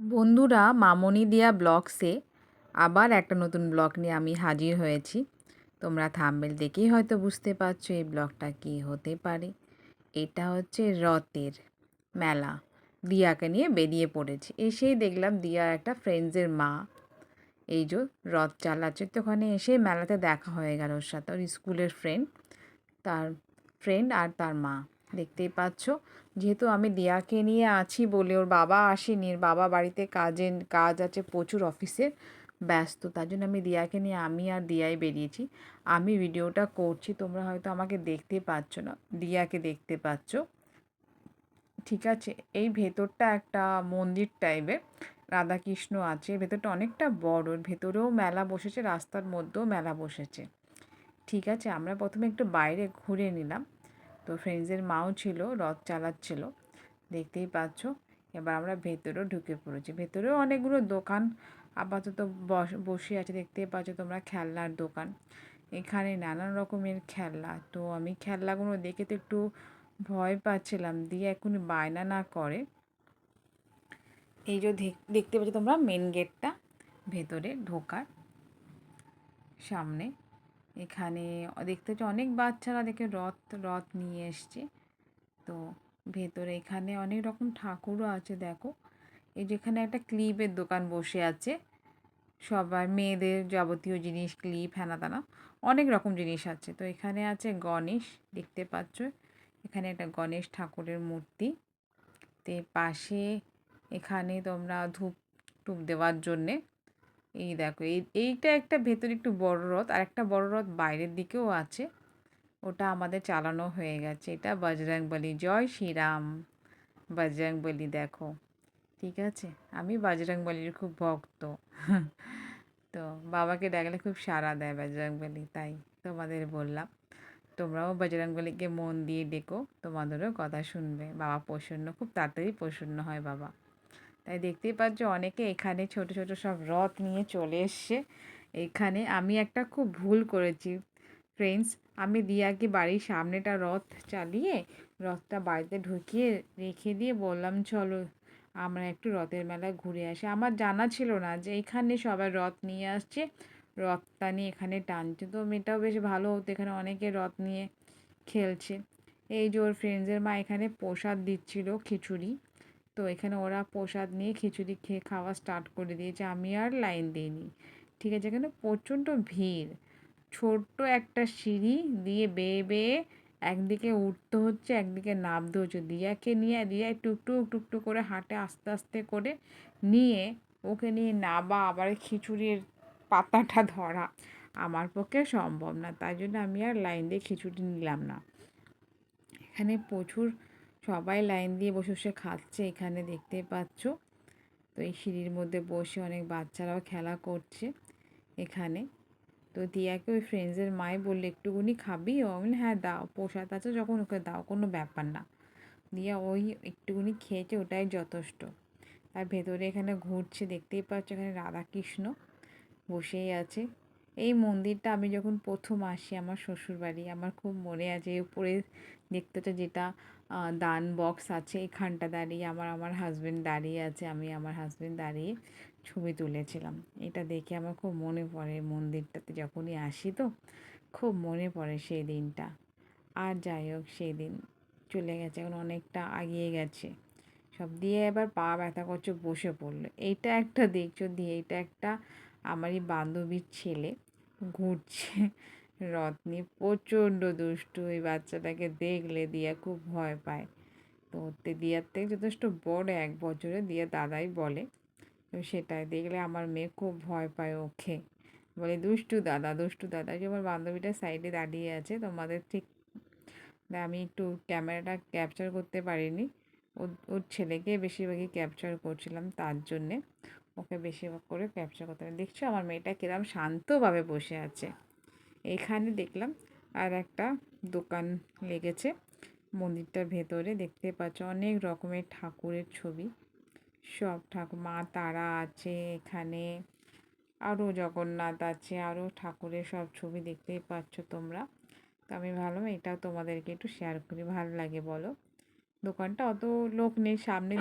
বন্ধুরা মামনি দিয়া ব্লগসে আবার একটা নতুন ব্লগ নিয়ে আমি হাজির হয়েছি। তোমরা থাম্বেল দেখেই হয়তো বুঝতে পারছ এই ব্লগটা কি হতে পারে। এটা হচ্ছে রথের মেলা। দিয়াকে নিয়ে বেরিয়ে পড়েছি। এসেই দেখলাম দিয়া একটা ফ্রেন্ডসের মা। এই যে রথ চালাচ্ছে তো ওখানে এসে মেলাতে দেখা হয়ে গেল ওর সাথে। ওর স্কুলের ফ্রেন্ড তার ফ্রেন্ড আর তার মা। দেখতেই পাচ্ছ। যেহেতু আমি দিয়াকে নিয়ে আছি বলে ওর বাবা আসেনি ওর বাবা বাড়িতে কাজে কাজ আছে প্রচুর অফিসে, ব্যস্ত, তার জন্য আমি দিয়াকে নিয়ে, আমি আর দিয়াই বেরিয়েছি। আমি ভিডিওটা করছি, তোমরা হয়তো আমাকে দেখতে পাচ্ছ না, দিয়াকে দেখতে পাচ্ছ। ঠিক আছে, এই ভেতরটা একটা মন্দির টাইপের রাধাকৃষ্ণ আছে ভেতরটা অনেকটা বড় ভেতরেও মেলা বসেছে, রাস্তার মধ্যেও মেলা বসেছে। ঠিক আছে, আমরা প্রথমে একটু বাইরে ঘুরে নিলাম। তো ফ্রেন্ডসের মাও ছিল, রথ চালাচ্ছিল। দেখতেই পাচ্ছ, এবার আমরা ভেতরেও ঢুকে পড়েছি। ভেতরেও অনেকগুলো দোকান আপাতত বসে আছে, দেখতেই পাচ্ছ তোমরা খেলনার দোকান। এখানে নানান রকমের খেলনা। তো আমি খেলনাগুলো দেখে তো একটু ভয় পাচ্ছিলাম, দিয়ে এখন বায়না না করে এই যে দেখতে পাচ্ছ তোমরা মেন গেটটা ভেতরে ঢোকার সামনে। এখানে দেখতে হচ্ছে অনেক বাচ্চারা দেখে রথ রথ নিয়ে এসছে। তো ভেতরে এখানে অনেক রকম ঠাকুরও আছে, দেখো। এই যেখানে একটা ক্লিপের দোকান বসে আছে। সবার মেয়েদের যাবতীয় জিনিস, ক্লিপ হ্যানা তানা অনেক রকম জিনিস আছে। তো এখানে আছে গণেশ, দেখতে পাচ্ছ। এখানে একটা গণেশ ঠাকুরের মূর্তি। তে পাশে এখানে তোমরা ধূপ, টুপ দেওয়ার জন্যে এই দেখো, এই, এইটা একটা ভেতরে একটু বড় রথ, আর একটা বড় রথ বাইরের দিকেও আছে। ওটা আমাদের চালানো হয়ে গেছে। এটা বজরং বলি, জয় শ্রীরাম। বজরং বলি দেখো, ঠিক আছে? আমি বজরং বলির খুব ভক্ত। তো বাবাকে ডাকলে খুব সাড়া দেয় বজরং বলি, তাই তোমাদের বললাম। তোমরাও বজরং বলিকে মন দিয়ে ডেকো, তোমাদেরও কথা শুনবে। বাবা প্রসন্ন, খুব তাড়াতাড়ি প্রসন্ন হয় বাবা। তাই দেখতেই পাচ্ছ অনেকে এখানে ছোট ছোট সব রথ নিয়ে চলে এসছে। এখানে আমি একটা খুব ভুল করেছি। ফ্রেন্ডস আমি দিয়াকে বাড়ির সামনেটা রথ চালিয়ে, রথটা বাড়িতে ঢুকিয়ে রেখে দিয়ে বললাম, চলো আমরা একটু রথের মেলায় ঘুরে আসি। আমার জানা ছিল না যে এখানে সবাই রথ নিয়ে আসছে। রথটা নিয়ে এখানে টানছে। তো মেয়েটাও বেশ ভালো হতো, এখানে অনেকে রথ নিয়ে খেলছে। এই যে ওর ফ্রেন্ডসের মা এখানে প্রসাদ দিচ্ছিল খিচুড়ি। তো এখানে ওরা প্রসাদ নিয়ে খিচুড়ি খেয়ে খাওয়া স্টার্ট করে দিয়েছে। আমি আর লাইন দিইনি। ঠিক আছে, এখানে প্রচণ্ড ভিড়। ছোট্ট একটা সিঁড়ি দিয়ে বেয়ে বেয়ে একদিকে উঠতে হচ্ছে, একদিকে নামতে হচ্ছে। দিয়াকে নিয়ে, দিয়া টুকটুক টুকটুক করে হাঁটে আস্তে আস্তে করে নিয়ে ওকে নিয়ে নাবা আবার খিচুড়ির পাতাটা ধরা আমার পক্ষে সম্ভব না। তাই জন্য আমি আর লাইন দিয়ে খিচুড়ি নিলাম না। এখানে প্রচুর সবাই লাইন দিয়ে বসে বসে খাচ্ছে, এখানে দেখতে পাচ্ছ। তো এই সিঁড়ির মধ্যে বসে অনেক বাচ্চারাও খেলা করছে এখানে। তো দিয়াকে ওই ফ্রেন্ডসের মায়ে বললে একটুকুনি খাবি? ও আমি হ্যাঁ দাও, প্রসাদ আছে, যখন ওকে দাও, কোনো ব্যাপার না। দিয়া ওই একটুকুনি খেয়েছে, ওটাই যথেষ্ট। তার ভেতরে এখানে ঘুরছে, দেখতেই পাচ্ছ এখানে রাধাকৃষ্ণ বসেই আছে। এই মন্দিরটা আমি যখন প্রথম আসি আমার শ্বশুরবাড়ি, আমার খুব মনে আছে উপরে দেখতে তো যেটা দান বক্স আছে, এখানটা দাঁড়িয়ে আমার আমার হাজব্যান্ড দাঁড়িয়ে আছে, আমি আমার হাজব্যান্ড দাঁড়িয়ে ছবি তুলেছিলাম। এটা দেখে আমার খুব মনে পড়ে মন্দিরটাতে যখনই আসি তো, খুব মনে পড়ে সেই দিনটা। আর যাই হোক, সেই দিন চলে গেছে, এখন অনেকটা আগিয়ে গেছে। সব দিয়ে এবার পা ব্যথা করছে, বসে পড়ল। এইটা একটা দেখছ দিয়ে, এইটা একটা আমারই বান্ধবীর ছেলে। ঘুরছে। রথ নিয়ে প্রচণ্ড দুষ্টু। ওই বাচ্চাটাকে দেখলে দিয়া খুব ভয় পায়। তো ওতে দিয়ার থেকে যথেষ্ট বড় এক বছরে দিয়া দাদাই বলে, তো সেটাই দেখলে আমার মেয়ে খুব ভয় পায় ওকে। বলে, দুষ্টু দাদা দুষ্টু দাদা, যে আমার বান্ধবীটা সাইডে দাঁড়িয়ে আছে, তোমাদের ঠিক আমি একটু ক্যামেরাটা ক্যাপচার করতে পারিনি। ওর ছেলেকে বেশিরভাগই ক্যাপচার করছিলাম তার জন্যে। ওকে বেশিরভাগ করে ক্যাপচার করতে পারি দেখছ আমার মেয়েটা কিরম শান্তভাবে বসে আছে। এখানে দেখলাম আর একটা দোকান লেগেছে। মন্দিরটার ভেতরে দেখতে পাচ্ছ অনেক রকমের ঠাকুরের ছবি। সব ঠাকুর, মা তারা আছে এখানে আরও জগন্নাথ আছে আরও ঠাকুরের সব ছবি দেখতেই পাচ্ছ তোমরা। তো আমি ভাবলাম এটাও তোমাদেরকে একটু শেয়ার করি, ভালো লাগে বলো। দোকানটা অত লোক নেই সামনে